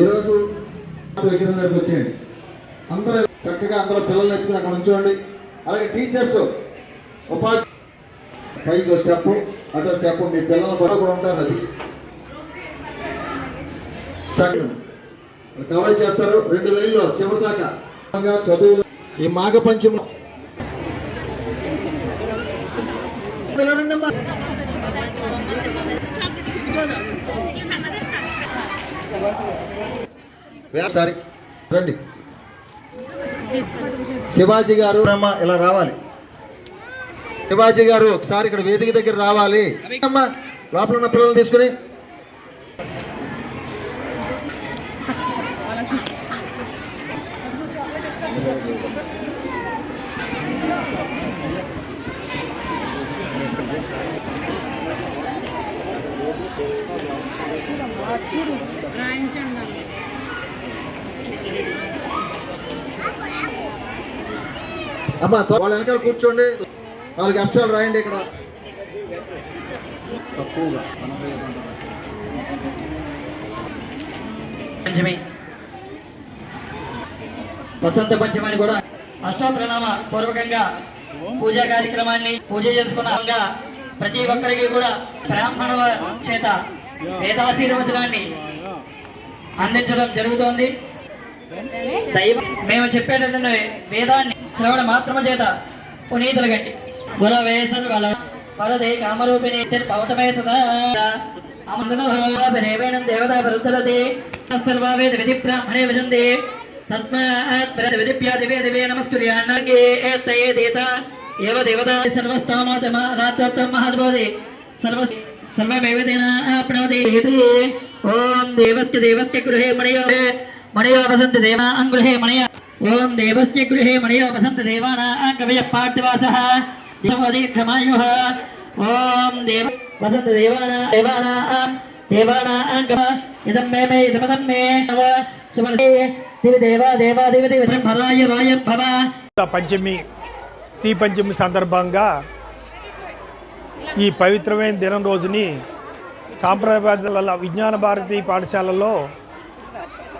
ఈరోజు విగ్రహం దగ్గరికి వచ్చేయండి. అందరూ చక్కగా అందరూ పిల్లల్ని ఎత్తుకుని అక్కడ ఉంచండి. అలాగే టీచర్స్ ఉపాధి పైకి స్టెప్ అటో స్టెప్ మీ పిల్లలు కూడా కూడా ఉంటారు అది. చక్కగా కవరేజ్ చేస్తారు. రెండు లైన్లో చివరి దాకా. చదువు చదువులు. ఈ మాఘ పంచమ రండమ్మా. సారీ రండి. శివాజీ గారు అమ్మ ఇలా రావాలి. శివాజీ గారు ఒకసారి ఇక్కడ వేదిక దగ్గర రావాలి. అమ్మా లోపల ఉన్న పిల్లలు తీసుకుని. రాయించండి అమ్మా వాళ్ళ వెనకాల కూర్చోండి. నాలుగు అంశాలు రాయండి ఇక్కడ. తక్కువగా. పంచమి. వసంత పంచమని కూడా అష్టోత్తరనామ పూర్వకంగా పూజా కార్యక్రమాన్ని పూజ చేసుకున్న ప్రతి ఒక్కరికి కూడా బ్రాహ్మణుల చేత వేదాశీర్వచనాన్ని అందించడం జరుగుతోంది. దైవ మేము చెప్పేటటువంటి వేదాన్ని శ్రవణ మాత్రమ చేత పునీతులు గట్టి. గురవే బల వరదే కామరూపిణి పవతమే సదా. అమందనోపరేవేన దేవతా వరుద్ధలతే సర్వావేద విధి బ్రాహ్మణే విజందే తస్మాత్ విధిప్యా దివే దివే నమస్కుర్యాన్నగే ఏత్తయే దేత. ఏవ దేవతా సర్వస్తామాతమ రాత్రత్వం మహాద్భవతి సర్వ సర్వమేవ తేన ఆప్నోతి ఓం దేవస్య దేవస్య గృహే మణయో మణయో వసంతి దేవా అంగృహే మణయ. ఓం దేవస్య గృహే మనయో వసంత దేవానా కవయ పార్థివాసః దేవదీర్ఘమాయుః ఓం దేవ వసంత దేవానా దేవానా దేవానా కవ ఇదం మే మే ఇదమదం మే నవ సుమలే దివి దేవా దేవా దివి దివి భరాయ రాయ భవ పంచమి శ్రీ పంచమి సందర్భంగా ఈ పవిత్రమైన దినం రోజుని సాంప్రదాయ విజ్ఞాన భారతి పాఠశాలలో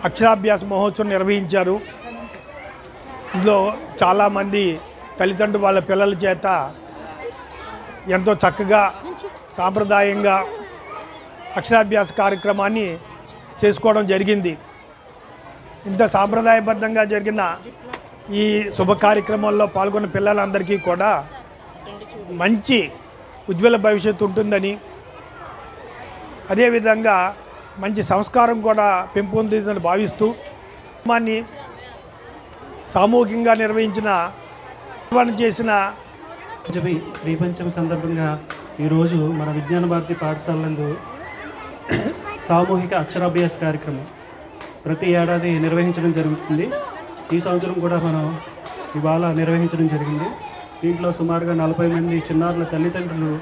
అక్షరాభ్యాస మహోత్సవం నిర్వహించారు. ఇందులో చాలామంది తల్లిదండ్రులు వాళ్ళ పిల్లల చేత ఎంతో చక్కగా సాంప్రదాయంగా అక్షరాభ్యాస కార్యక్రమాన్ని చేసుకోవడం జరిగింది. ఇంత సాంప్రదాయబద్ధంగా జరిగిన ఈ శుభ కార్యక్రమంలో పాల్గొన్న పిల్లలందరికీ కూడా మంచి ఉజ్వల భవిష్యత్తు ఉంటుందని అదేవిధంగా మంచి సంస్కారం కూడా పెంపొందిందని భావిస్తూ కుటుంబాన్ని సామూహికంగా నిర్వహించిన చేసిన పంచమి శ్రీ పంచమి సందర్భంగా ఈరోజు మన విజ్ఞాన భారతి పాఠశాలందు సామూహిక అక్షరాభ్యాస కార్యక్రమం ప్రతి ఏడాది నిర్వహించడం జరుగుతుంది. ఈ సంవత్సరం కూడా మనం ఇవాళ నిర్వహించడం జరిగింది. దీంట్లో సుమారుగా నలభై మంది చిన్నారుల తల్లిదండ్రులు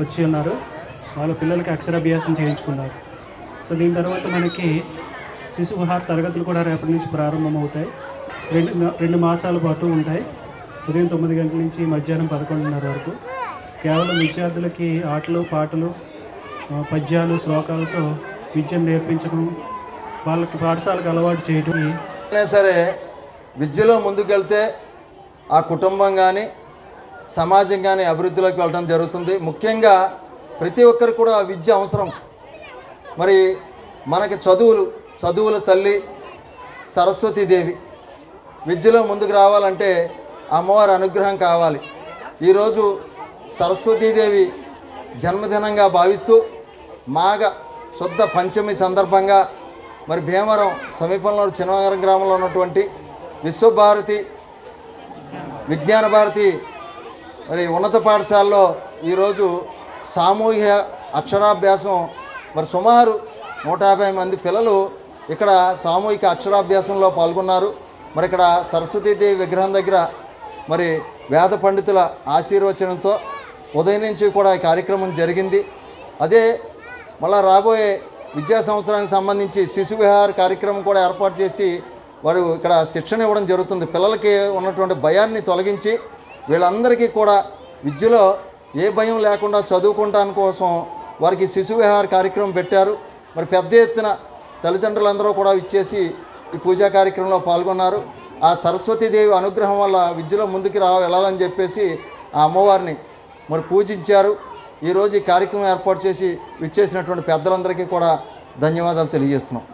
వచ్చి ఉన్నారు. వాళ్ళ పిల్లలకి అక్షరాభ్యాసం చేయించుకున్నారు. సో దీని తర్వాత మనకి శిశువిహార తరగతులు కూడా రేపటి నుంచి ప్రారంభమవుతాయి. రెండు రెండు మాసాల పాటు ఉంటాయి. ఉదయం తొమ్మిది గంటల నుంచి మధ్యాహ్నం పదకొండున్నర వరకు. కేవలం విద్యార్థులకి ఆటలు పాటలు పద్యాలు శ్లోకాలతో విద్యను నేర్పించడం వాళ్ళకి పాఠశాలకు అలవాటు చేయడం అయినా సరే విద్యలో ముందుకెళ్తే ఆ కుటుంబం కానీ సమాజం కానీ అభివృద్ధిలోకి వెళ్ళడం జరుగుతుంది. ముఖ్యంగా ప్రతి ఒక్కరు కూడా విద్య అవసరం. మరి మనకి చదువులు చదువుల తల్లి సరస్వతీదేవి. విద్యలో ముందుకు రావాలంటే అమ్మవారి అనుగ్రహం కావాలి. ఈరోజు సరస్వతీదేవి జన్మదినంగా భావిస్తూ మాఘ శుద్ధ పంచమి సందర్భంగా మరి భీమవరం సమీపంలో చిన్నవరం గ్రామంలో ఉన్నటువంటి విశ్వభారతి విజ్ఞాన భారతి మరి ఉన్నత పాఠశాలలో ఈరోజు సామూహిక అక్షరాభ్యాసం మరి సుమారు నూట యాభై మంది పిల్లలు ఇక్కడ సామూహిక అక్షరాభ్యాసంలో పాల్గొన్నారు. మరి ఇక్కడ సరస్వతీదేవి విగ్రహం దగ్గర మరి వేద పండితుల ఆశీర్వచనంతో ఉదయం నుంచి కూడా ఈ కార్యక్రమం జరిగింది. అదే మళ్ళా రాబోయే విద్యా సంవత్సరానికి సంబంధించి శిశు విహార కార్యక్రమం కూడా ఏర్పాటు చేసి వారు ఇక్కడ శిక్షణ ఇవ్వడం జరుగుతుంది. పిల్లలకి ఉన్నటువంటి భయాన్ని తొలగించి వీళ్ళందరికీ కూడా విద్యలో ఏ భయం లేకుండా చదువుకుంటాని కోసం వారికి శిశు విహార కార్యక్రమం పెట్టారు. మరి పెద్ద ఎత్తున తల్లిదండ్రులందరూ కూడా ఇచ్చేసి ఈ పూజా కార్యక్రమంలో పాల్గొన్నారు. ఆ సరస్వతీదేవి అనుగ్రహం వల్ల విద్యలో ముందుకు రా వెళ్ళాలని చెప్పేసి ఆ అమ్మవారిని మరి పూజించారు. ఈరోజు ఈ కార్యక్రమం ఏర్పాటు చేసి విచ్చేసినటువంటి పెద్దలందరికీ కూడా ధన్యవాదాలు తెలియజేస్తున్నాం.